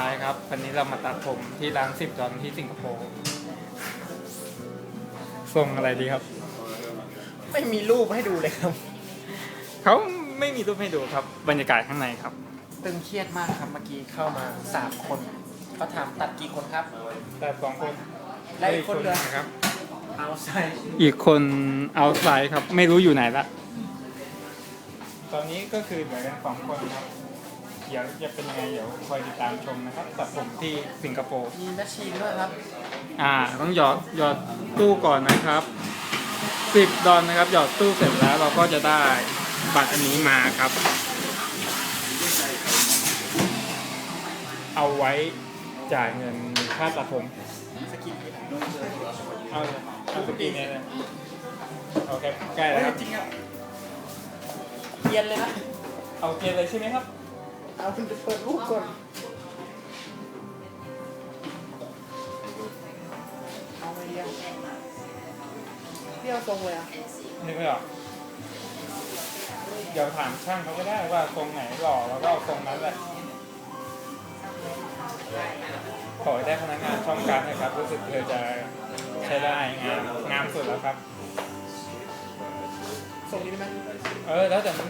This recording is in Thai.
ท้ายครับ วันนี้เรามาตัดผมที่ร้านสิบดอนที่สิงคโปร์ทรงอะไรดีครับ ไม่มีรูปให้ดูเลยครับ เขาไม่มีรูปให้ดูครับ บรรยากาศข้างในครับ ตึงเครียดมากครับเมื่อกี้เข้ามาสามคนเขาถามตัดกี่คนครับ แต่สองคนและอีกคนเหลือ นะครับ เอาใส่อีกคนเอาไซด์ครับ ไม่รู้อยู่ไหนละ ตอนนี้ก็คือเหลือกันสองคนครับ เดี๋ยวจะเป็นยังไงเดี๋ยวคอยติดตามชมนะครับตัดผมที่สิงคโปร์มีแมชชีนด้วยครับ อ่าต้องหยอดหยอดตู้ก่อนนะครับสิบดอลนะครับ หยอดตู้เสร็จแล้วเราก็จะได้บัตรอันนี้มาครับ เอาไว้จ่ายเงินค่าตัดผมสกินที่ไหนเอาเลยเอาสกรีนเนี่ยเลยโอเคใกล้เฮ้แล้วยครับจริงอะเกียนเลยนะเอาเกียร์เลยใช่ไหมครับ เอาคุณจะเปิดรูปก่อนเอาไงดีอะเที่ยวทรงเลยอะนึกไม่ออกเดี๋ยวถามช่างเขาก็ได้ว่าทรงไหนหล่อแล้วก็เอาทรงนั้นแหละขอให้ได้พนักงานช่องการนะครับ รู้สึกเธอจะใช้ได้งามงามสุดแล้วครับทรงนี้ได้ไหมเออ แล้วแต่มัน